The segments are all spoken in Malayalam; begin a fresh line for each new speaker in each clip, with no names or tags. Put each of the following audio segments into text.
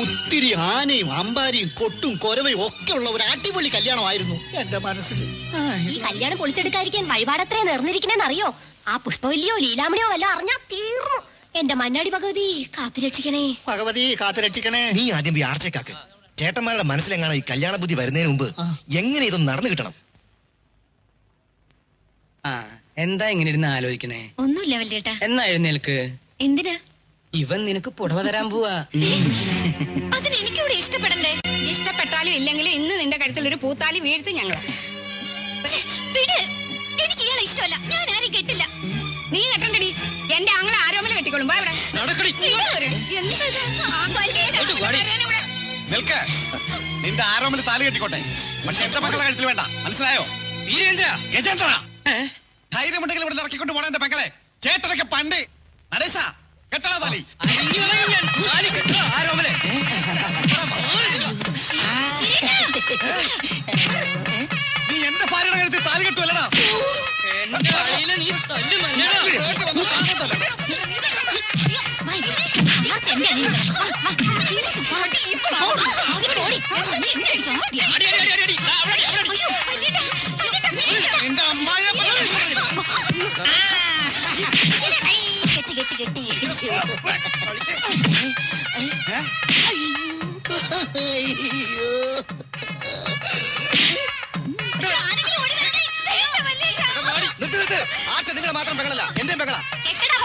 ഒത്തിരി ആനയും അമ്പാരിയും കൊട്ടും കൊരവയും ഒക്കെ ഉള്ള ഒരു അടിപൊളി കല്യാണമായിരുന്നു എന്റെ മനസ്സിൽ.
ഈ കല്യാണം പൊളിച്ചെടുക്കാതിരിക്കാൻ വഴിപാടത്രേ നേർന്നിരിക്കണേന്ന് അറിയോ? ആ പുഷ്പവല്ലിയോ ലീലാമണിയോ വല്ല അറിഞ്ഞാ തീർന്നു. എന്റെ മന്നാടി ഭഗവതി കാത്തുരക്ഷിക്കണേ
ഭഗവതി കാത്തുരക്ഷിക്കണേ
നീ ആദ്യം ആർച്ചക്കാക്ക് ചേട്ടന്മാരുടെ മനസ്സിലെങ്ങാണ് ഈ കല്യാണ ബുദ്ധി വരുന്നതിന് മുമ്പ് എങ്ങനെ ഇതൊന്നും നടന്നു കിട്ടണം?
ആ എന്താ ഇങ്ങനെ ഇരുന്ന് ആലോചിക്കണേ?
ഒന്നുമില്ല വല്യേട്ടാ.
എന്നാ എഴുന്നേൽക്ക്?
എന്തിനാ?
ഇവൻ നിനക്ക് പുടവ തരാൻ പോവാ.
അതിന് എനിക്കിവിടെ ഇഷ്ടപ്പെടണ്ടേ?
ഇഷ്ടപ്പെട്ടാലും ഇല്ലെങ്കിലും ഇന്ന് നിന്റെ കഴുത്തിൽ ഒരു പൂത്താലി വീഴ്ത്തി ഞങ്ങൾ
എനിക്ക് ഇയാളെ ഇഷ്ടമല്ല. ഞാൻ ആരും കെട്ടില്ല.
നീ കെട്ടണ്ടടി. എന്റെ ആങ്ങളെ ആരോമല കെട്ടിക്കോളും. വാ ഇവിടെ. ഇങ്ങോട്ട് വരൂ. എന്താ ഇത്? ആ, വല്യേട്ടാ, വരാനാ ഇവിടെ.
നിൽക്ക്. നിന്റെ ആരോമിൽ താലി കെട്ടിക്കോട്ടെ. പക്ഷെ എന്റെ മക്കളെ കഴുത്തിൽ വേണ്ട. മനസ്സിലായോ? ഗജേന്ദ്ര ധൈര്യമുണ്ടെങ്കിൽ ഇവിടെ ഇറക്കിക്കൊണ്ട് പോണ എന്റെ മക്കളെ ചേട്ടനൊക്കെ പണ്ട്. നടേശ കെട്ടണ താലി. നീ എന്റെ ഭാര്യയുടെ കഴുത്തിൽ താലി കെട്ടുവല്ലടാ. എന്റെ അമ്മായ
കെട്ടി കെട്ടി കെട്ടി ആരെങ്കിലും ഓടി വരണേ. ദൈവമേ, വല്യേട്ടാ.
നിർത്ത് നിർത്ത് ആർച്ച നിങ്ങളെ മാത്രം പെങ്ങളല്ല എന്റെ പെങ്ങളാ
കെട്ടടാ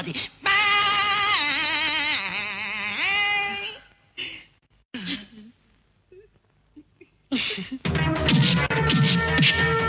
തോഴിയെ Thank മതി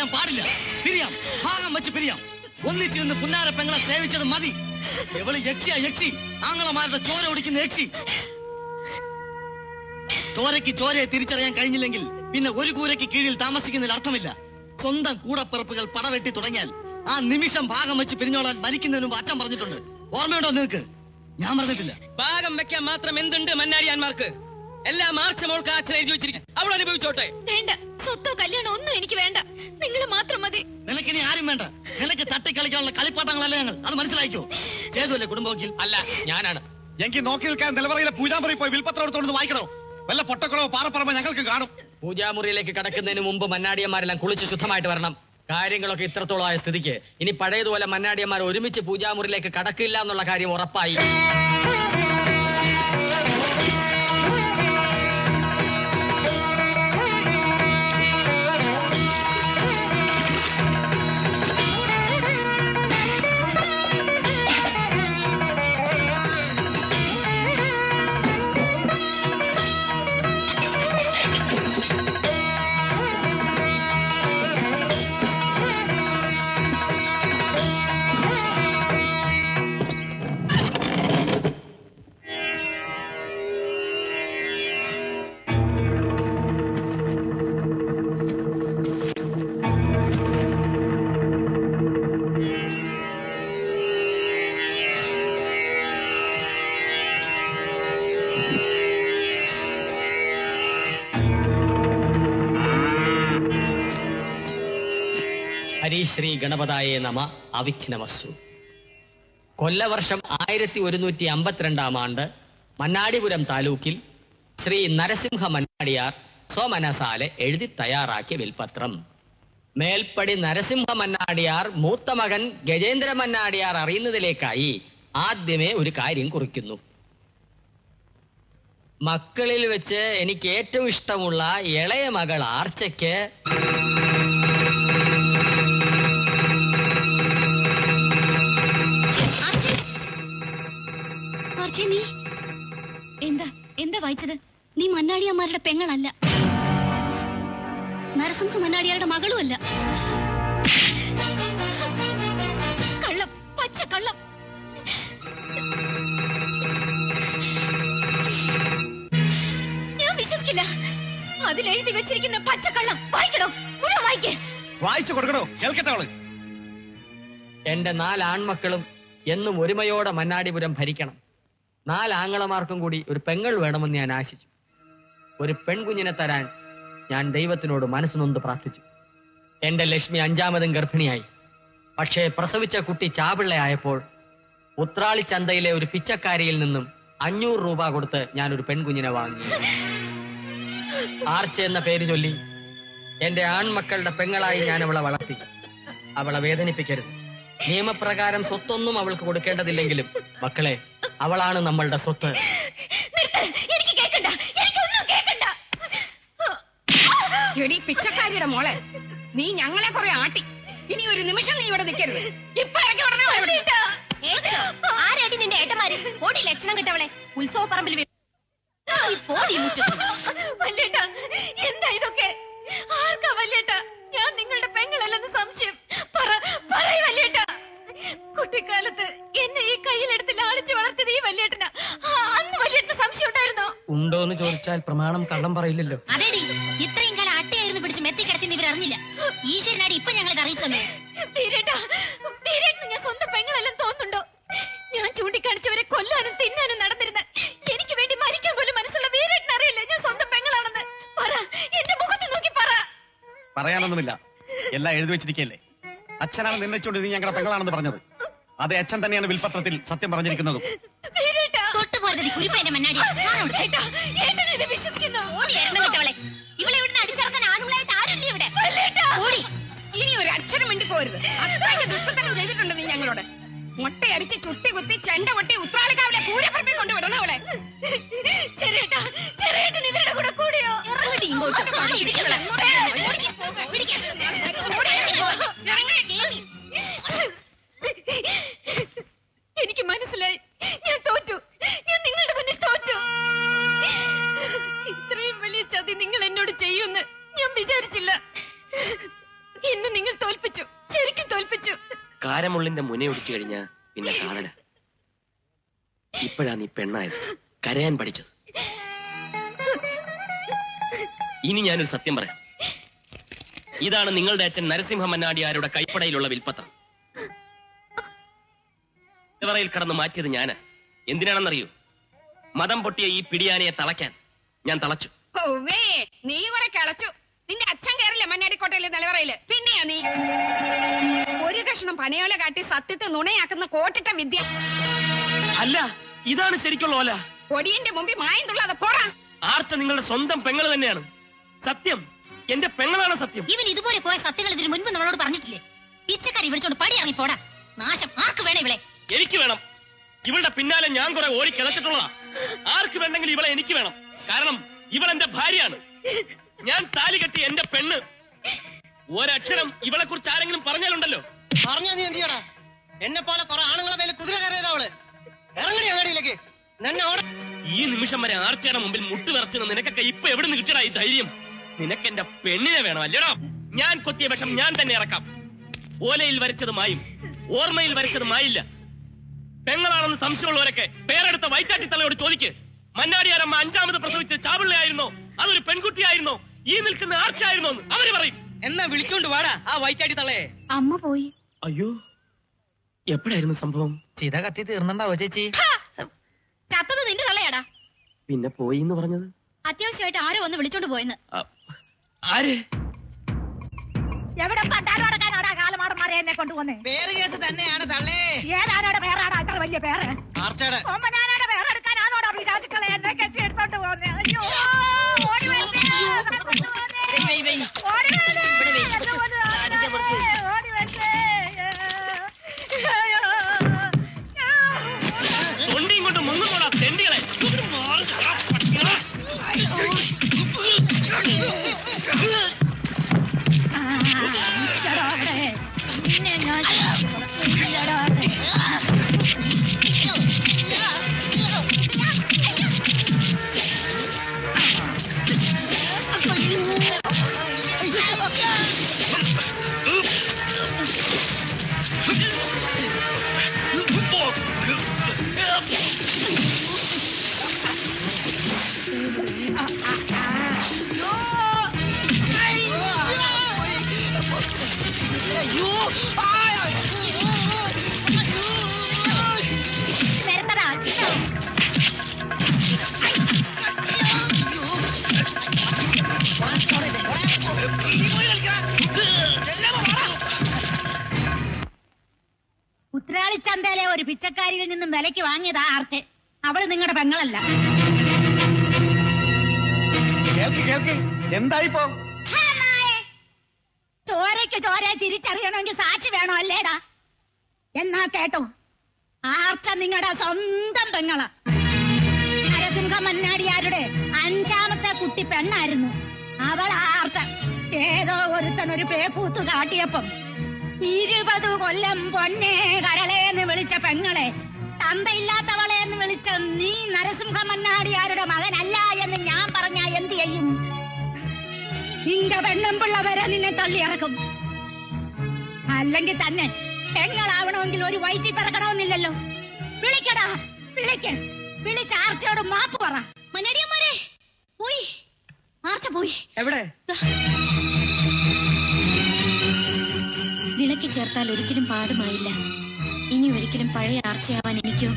കഴിയാൻ പാടില്ല. പിരിയാം. ഭാഗം വെച്ച് പിരിയാം. ഒന്നിച്ചിരുന്ന് പുന്നാര പെങ്ങളെ സേവിച്ചത് മതി. എവൾ യക്ഷിയാ യക്ഷി. ആങ്ങളമാരുടെ ചോര ഒടിക്കുന്ന യക്ഷി. ചോരയ്ക്ക് ചോരയെ തിരിച്ചറിയാൻ കഴിഞ്ഞില്ലെങ്കിൽ പിന്നെ ഒരു കൂരയ്ക്ക് കീഴിൽ താമസിക്കുന്നതിൽ അർത്ഥമില്ല. സ്വന്തം കൂടപ്പിറപ്പുകൾ പടവെട്ടി തുടങ്ങിയാൽ ആ നിമിഷം ഭാഗം വെച്ച് പിരിഞ്ഞോളാൻ മരിക്കുന്നതിന് മുമ്പ് അച്ഛൻ പറഞ്ഞിട്ടുണ്ട്. ഓർമ്മയുണ്ടോ നിനക്ക് ഞാൻ പറഞ്ഞിട്ടില്ല.
ഭാഗം വെക്കാൻ മാത്രം എന്തുണ്ട് മന്നാരിയാന്മാർക്ക്? എല്ലാ മാർച്ച് മോൾക്ക് അച്ഛൻ എഴുതി വെച്ചിരിക്കും. അവൾ അനുഭവിച്ചോട്ടെ.
വേണ്ട. സ്വത്തോ കല്യാണം ഒന്നും എനിക്ക് വേണ്ട. നിങ്ങൾ മാത്രം മതി.
നിനക്ക് ഇനി ആരും വേണ്ട. നിനക്ക് തട്ടി കളിക്കാനുള്ള കളിപ്പാട്ടങ്ങളല്ല ഞങ്ങൾ? അത് മനസ്സിലായിക്കോ? ചെയ്തുവല്ലേ കുടുംബവക്കീൽ
അല്ല ഞാനാണ്.
എനിക്ക് നോക്കി നിൽക്കാൻ നിലവറയിലെ പൂജാമുറി പോയി വിൽപ്പത്രം എടുത്തോണ്ട് വായിക്കണോ? വല്ല പൊട്ടക്കുളോ പാറപ്പറമ്പോ ഞങ്ങൾക്ക് കാണും.
പൂജാമുറിയിലേക്ക് കടക്കുന്നതിന് മുമ്പ് മന്നാടിയന്മാരെല്ലാം കുളിച്ച് ശുദ്ധമായിട്ട് വരണം. കാര്യങ്ങളൊക്കെ ഇത്രത്തോളം ആയ സ്ഥിതിക്ക്. ഇനി പഴയതുപോലെ മന്നാടിയന്മാർ ഒരുമിച്ച് പൂജാമുറിയിലേക്ക് കടക്കില്ല എന്നുള്ള കാര്യം ഉറപ്പായി. ശ്രീ ഗണപതായേ നമ. അവിഘ്നമസ്സു. കൊല്ലവർഷം ആയിരത്തി ഒരുന്നൂറ്റി അമ്പത്തിരണ്ടാം ആണ്ട് മന്നാടിപുരം താലൂക്കിൽ ശ്രീ നരസിംഹ മന്നാടിയാർ സ്വമനസാലെ എഴുതി തയ്യാറാക്കിയ വിൽപത്രം. മേൽപ്പടി നരസിംഹ മന്നാടിയാർ മൂത്ത മകൻ ഗജേന്ദ്ര മന്നാടിയാർ അറിയുന്നതിലേക്കായി ആദ്യമേ ഒരു കാര്യം കുറിക്കുന്നു. മക്കളിൽ വെച്ച് എനിക്ക് ഏറ്റവും ഇഷ്ടമുള്ള ഇളയ മകൾ ആർച്ചയ്ക്ക്
ആർച്ചേ, നീ? എന്താ എന്താ വായിച്ചത്? നീ മന്നാടിയമ്മാരുടെ പെങ്ങളല്ല. നരസിംഹ മന്നാടിയാരുടെ മകളുമല്ല. കള്ളം പച്ച കള്ളം. ഞാൻ വിശ്വസിക്കില്ല. അതിലെഴുതി വെച്ചിരിക്കുന്ന പച്ചക്കള്ളം വായിക്കണോ? മുഴുവൻ വായിക്കേ.
വായിച്ചു കൊടുക്കണോ? കേൾക്കട്ടെ അവൾ.
എന്റെ നാല് ആൺമക്കളും എന്നും ഒരുമയോടെ മന്നാടിപുരം ഭരിക്കണം. നാല് ആങ്ങളമാർക്കും കൂടി ഒരു പെങ്ങൾ വേണമെന്ന് ഞാൻ ആശിച്ചു. ഒരു പെൺകുഞ്ഞിനെ തരാൻ ഞാൻ ദൈവത്തിനോട് മനസ്സ് നൊന്ത് പ്രാർത്ഥിച്ചു. എന്റെ ലക്ഷ്മി അഞ്ചാമതും ഗർഭിണിയായി. പക്ഷേ പ്രസവിച്ച കുട്ടി ചാപിള്ളയായപ്പോൾ ഉത്രാളി ചന്തയിലെ ഒരു പിച്ചക്കാരിയിൽ നിന്നും അഞ്ഞൂറ് രൂപ കൊടുത്ത് ഞാൻ ഒരു പെൺകുഞ്ഞിനെ വാങ്ങി. ആർച്ച എന്ന പേര് ചൊല്ലി എന്റെ ആൺമക്കളുടെ പെങ്ങളായി ഞാൻ അവളെ വളർത്തി. അവളെ വേദനിപ്പിക്കരുത്. നിയമപ്രകാരം സ്വത്തൊന്നും അവൾക്ക് കൊടുക്കേണ്ടതില്ലെങ്കിലും മക്കളെ അവളാണ് നമ്മളുടെ സ്വത്ത്.
എനിക്ക് കേക്കണ്ട. എനിക്കൊന്നും കേക്കണ്ട.
എടി പിച്ചക്കാരിയുടെ മോളെ. നീ ഞങ്ങളെ കുറെ ആട്ടി. ഇനി ഒരു നിമിഷം നീ ഇവിടെ നിൽക്കരുത്. ഇപ്പൊ ഇറങ്ങി ഉടനെ വാ ഇവിടുന്ന്.
ആരടി നിന്റെ ഏട്ടന്മാര്? ഓടി ലക്ഷണം കിട്ടവളെ. ഉത്സവ പറമ്പിൽ വല്യേട്ട എന്താ ഇതൊക്കെ? ആർക്കാ വല്യേട്ട? ഞാൻ നിങ്ങളുടെ പെങ്ങളല്ലെന്ന് സംശയം. കുട്ടിക്കാലത്ത് എന്നെ ഈ കയ്യിലെടുത്ത് ലാളിച്ച് വളർത്തിയത് ഈ വല്യേട്ടനാ. അന്ന് വല്യേട്ടന് സംശയം ഉണ്ടായിരുന്നോ?
ഉണ്ടോന്ന് ചോദിച്ചാൽ പ്രമാണം കള്ളം പറയില്ലല്ലോ.
അതേടി ഇത്രയും കാലം അട്ടയായിരുന്നു പിടിച്ച് മെത്തി കിടത്തി ഇവർ അറിഞ്ഞില്ല ഈശ്വരനാടി ഇപ്പൊ ഞങ്ങളെ അറിയിച്ചല്ലോ. ഞാൻ സ്വന്തം പെങ്ങളെല്ലാം തോന്നുന്നുണ്ടോ? ഞാൻ ചൂണ്ടിക്കാണിച്ചവരെ കൊല്ലാനും തിന്നാനും നടന്നിരുന്ന എനിക്ക് വേണ്ടി മരിക്കാൻ പോലും മനസ്സുള്ള വീരേട്ടൻ അറിയില്ല? ഞാൻ സ്വന്തം പെങ്ങളാണെന്ന്. പറ എന്റെ മുഖത്ത് നോക്കി പറ.
പറയാനൊന്നുമില്ല. എല്ലാം എഴുതി വെച്ചിരിക്കല്ലേ അച്ഛനാണ് നിന്നച്ചുകൊണ്ട് നീ ഞങ്ങളുടെ പെങ്ങളാണെന്ന് പറഞ്ഞത്. അതെ അച്ഛൻ തന്നെയാണ് വിൽപത്രത്തിൽ സത്യം പറഞ്ഞിരിക്കുന്നതും.
ഇനി ഒരു അക്ഷരം മിണ്ടി പോരുത്. അത്രയ്ക്ക് ദുഷ്ടത്തരം ചെയ്തിട്ടുണ്ട് നീ ഞങ്ങളോട്. മുട്ടയടിച്ച് ചുട്ടി കുത്തി ചെണ്ട പൊട്ടി ഉത്രാളിക്കാവിലെ പൂരപ്പറമ്പിൽ കൊണ്ടുവിടണം അവളെ.
ചെറിയേട്ടാ ചെറിയേട്ടൻ ഇവരുടെ കൂടെ കൂടിയോ? ഇങ്ങോട്ട്
മുനയൊടിച്ചു കഴിഞ്ഞ പിന്നെ കാണല ഇപ്പോഴാ നീ പെണ്ണായത്. കരയാൻ പഠിച്ചത്. ഇനി ഞാനൊരു സത്യം പറയാം. ഇതാണ് നിങ്ങളുടെ അച്ഛൻ നരസിംഹ മന്നാടിയാരുടെ കൈപ്പടയിലുള്ള വിൽപ്പത്രം ഇവറയിൽ കടന്ന് മാറ്റിയത് ഞാൻ. എന്തിനാണെന്നറിയൂ? മതം പൊട്ടിയ ഈ പിടിയാനയെ തളയ്ക്കാൻ ഞാൻ തളച്ചു.
നീ കുറെ കളച്ചു. നിന്റെ അച്ഛൻ കയറില്ല മന്നാടിക്കോട്ടയിലെ നിലവറയിൽ? പിന്നെയാ നീ? ഒരു കഷ്ണം പനയോല കാട്ടി സത്യത്തെ നുണയാക്കുന്ന കോട്ടിട്ട വിദ്യ.
അല്ല ഇതാണ് ശരിക്കുള്ള ഓല.
കൊടിയന്റെ മുമ്പിൽ മായം തുള്ളാതെ പോടാ.
ആർച്ച നിങ്ങളുടെ സ്വന്തം പെങ്ങൾ തന്നെയാണ്. സത്യം എന്റെ പെങ്ങളാണ് സത്യം.
ഇവൻ ഇതുപോലെ പോയ സത്യങ്ങൾ ഇതിന് മുൻപ് നമ്മളോട് പറഞ്ഞിട്ടില്ലേ? പിച്ചക്കറി വിളിച്ചോണ്ട് പടി ഇറങ്ങി പോടാ. നാശം ആർക്ക് വേണം ഇവളെ?
എനിക്ക് വേണം. ഇവളുടെ പിന്നാലെ ഞാൻ കുറെ ഓടി കിളച്ചിട്ടുള്ളതാ. ആർക്ക് വേണ്ടെങ്കിലും ഇവളെ എനിക്ക് വേണം. കാരണം ഇവൾ എന്റെ ഭാര്യയാണ്. ഞാൻ താലി കെട്ടി എന്റെ പെണ്ണ്. ഒരക്ഷരം ഇവളെ കുറിച്ച് ആരെങ്കിലും പറഞ്ഞാലുണ്ടല്ലോ?
പറഞ്ഞാ നീ എന്ത് ചെയ്യടാ എന്നെ പോലെ കുറെ ആണുങ്ങളെ മേലെ കുതിര കയറിയതാ അവൾ. അങ്ങാടിയിലേക്ക്. നിന്നെ അവിടെ
ഈ നിമിഷം വരെ ആർച്ചയുടെ മുമ്പിൽ മുട്ട് വിറച്ചുന്ന നിനക്കൊക്കെ ഇപ്പൊ എവിടെ നിന്ന് കിട്ടിയടാ ഈ ധൈര്യം? നിനക്ക് എന്റെ പെണ്ണിനെ വേണം അല്ലേടാ? ഞാൻ കൊത്തിയ വിഷം ഞാൻ തന്നെ ഇറക്കാം. ഓലയിൽ വരച്ചത് മായും. ഓർമ്മയിൽ വരച്ചത് മായില്ല. പെങ്ങളാണെന്ന് സംശയമുള്ളവരൊക്കെ പേരെടുത്ത വൈറ്റാട്ടി തലയോട് ചോദിക്ക്. മന്നാടിയാരമ്മ അഞ്ചാമത് പ്രസവിച്ച ചാപിള്ളയായിരുന്നോ അതൊരു പെൺകുട്ടിയായിരുന്നോ? ഈ നിൽക്കുന്ന ആർച്ചയായിരുന്നോ എന്ന് അവർ പറയും.
എന്നാ വിളിച്ചോണ്ട് വാടാ ആ വൈറ്റാടി തളയെ
അമ്മ പോയി.
അയ്യോ എപ്പോഴായിരുന്നു സംഭവം?
ചിത കത്തി തീർന്നണ്ടാവോ ചേച്ചി?
ചത്തത് നിന്റെ തള്ളയാടാ.
പിന്നെ പോയി എന്ന് പറഞ്ഞത്?
അത്യാവശ്യമായിട്ട് ആരോ ഒന്ന് വിളിച്ചോണ്ട് പോയെന്ന്.
ആര്?
എവിടെ
എന്നെ
പേര് കേസ് തന്നെയാണ് തള്ളേ.
ഏതാനാടെ പേരാണ് അത്ര വലിയ പേര്.
ആർച്ചയുടെ
ഓമനാനാടെ പേരെടുക്കാനാണോടാ പിശാചുക്കളെ എന്നെ കെട്ടി എടുത്തോണ്ട് അയ്യോ ഓടി. You, I, പിച്ചക്കാരിയിൽ നിന്നും വിലക്ക് വാങ്ങിയതാ ആർച്ച്. അവൾ നിങ്ങളുടെ പെങ്ങളല്ല.
കേൾക്ക് കേൾക്ക്. എന്തായിപ്പോ?
ഹേ, നായേ. ചോരയ്ക്ക് ചോര തിരിച്ചറിയണമെങ്കിൽ സാക്ഷി വേണോ അല്ലേടാ? എന്നാ കേട്ടോ? ആർച്ച നിങ്ങളുടെ സ്വന്തം പെങ്ങള. നരസിംഹ മന്നാടിയാരുടെ അഞ്ചാമത്തെ കുട്ടി പെണ്ണായിരുന്നു. അവൾ ആർച്ച. ഏതോ ഒരുത്തൻ ഒരു പേക്കൂത്ത് കാട്ടിയപ്പം ഇരുപത് കൊല്ലം പൊന്നേ കരളേന്ന് വിളിച്ച പെങ്ങളെ തന്തയില്ലാത്തവളെ എന്ന് വിളിച്ച നീ നരസിംഹ മന്നാടിയാരുടെ മകനല്ല എന്ന് ഞാൻ പറഞ്ഞ എന്ത് ചെയ്യും? നിന്റെ പെണ്ണും പിള്ളവരെ നിന്നെ തള്ളിയിറക്കും. അല്ലെങ്കിൽ തന്നെ പെങ്ങളാവണമെങ്കിൽ ഒരു വയറ്റിൽ പിറക്കണമെന്നില്ലല്ലോ. വിളിക്കടാ വിളിക്ക്. വിളിച്ച ആർച്ചയോട് മാപ്പ് പറ. മന്നടിയന്മാരെ പോയി. ആർച്ച പോയി.
എവിടെ?
വിളക്കി ചേർത്താൽ ഒരിക്കലും പാടുമായില്ല. ഇനി ഒരിക്കലും പഴയ ആർച്ചയാവാൻ എനിക്കോ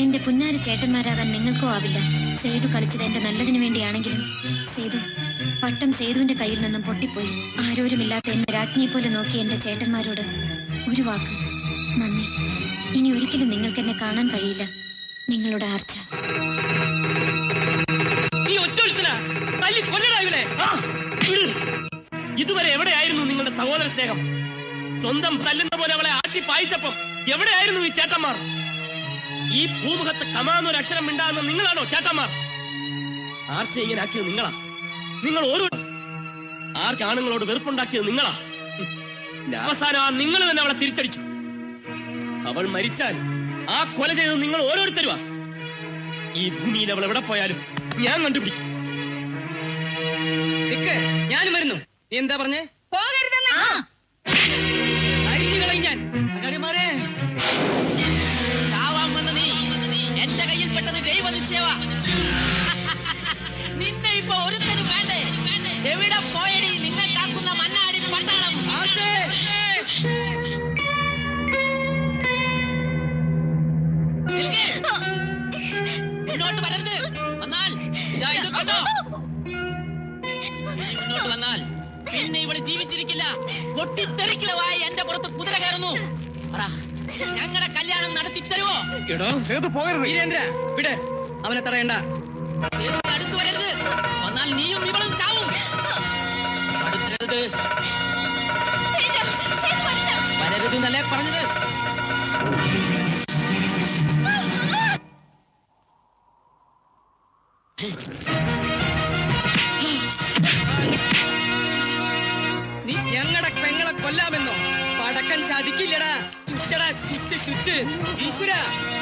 എന്റെ പുന്നാര ചേട്ടന്മാരാകാൻ നിങ്ങൾക്കോ ആവില്ല. സേതു കളിച്ചത് എന്റെ നല്ലതിനു വേണ്ടിയാണെങ്കിലും സേതു പട്ടം സേതുവിന്റെ കയ്യിൽ നിന്നും പൊട്ടിപ്പോയി. ആരോരുമില്ലാത്ത എന്നെ രാജ്ഞിയെ പോലെ നോക്കി എന്റെ ചേട്ടന്മാരോട് ഒരു വാക്ക്. നന്ദി. ഇനി ഒരിക്കലും നിങ്ങൾക്ക് എന്നെ കാണാൻ കഴിയില്ല. നിങ്ങളുടെ ആർച്ച.
ഇതുവരെ എവിടെയായിരുന്നു നിങ്ങളുടെ സഹോദര സ്നേഹം സ്വന്തം തല്ലുന്ന പോലെ അവളെ ആട്ടി പായിച്ചപ്പം എവിടെയായിരുന്നു ഈ ചേട്ടന്മാർ? ഈ ഭൂമുഖത്ത് കമാന്നൊരു അക്ഷരം മിണ്ടാകുന്ന നിങ്ങളാണോ ചേട്ടന്മാർ? ആർച്ച ഇങ്ങനെ ആക്കിയത് നിങ്ങളാ? നിങ്ങൾ ഓരോ ആർക്കാണുങ്ങളോട് വെറുപ്പുണ്ടാക്കിയത് നിങ്ങളാ? അവസാനം ആ നിങ്ങൾ തന്നെ അവളെ തിരിച്ചടിച്ചു. അവൾ മരിച്ചാൽ ആ കൊല ചെയ്തത് നിങ്ങൾ ഓരോരുത്തരുവാ ഈ ഭൂമിയിൽ അവൾ എവിടെ പോയാലും ഞാൻ കണ്ടുപിടിക്കും.
ഞാനും വരുന്നു. നീ എന്താ പറഞ്ഞേ?
പോകരുതെന്ന്
പൊട്ടിത്തെറിക്കലവായി എന്റെ പുറത്ത് കുതിര കയറുന്നു. പറ ഞങ്ങളുടെ കല്യാണം നടത്തി തരുവോ?
എടോ
സേതു പോകരുത്.
വീരേന്ദ്ര വിട് അവനെ തടയണ്ട.
അടുത്ത് വരരുത്. വന്നാൽ നീയും ഇവളും ചാവും. അടുത്തരുത് വരരുത് എന്നല്ലേ പറഞ്ഞത്?
イスラ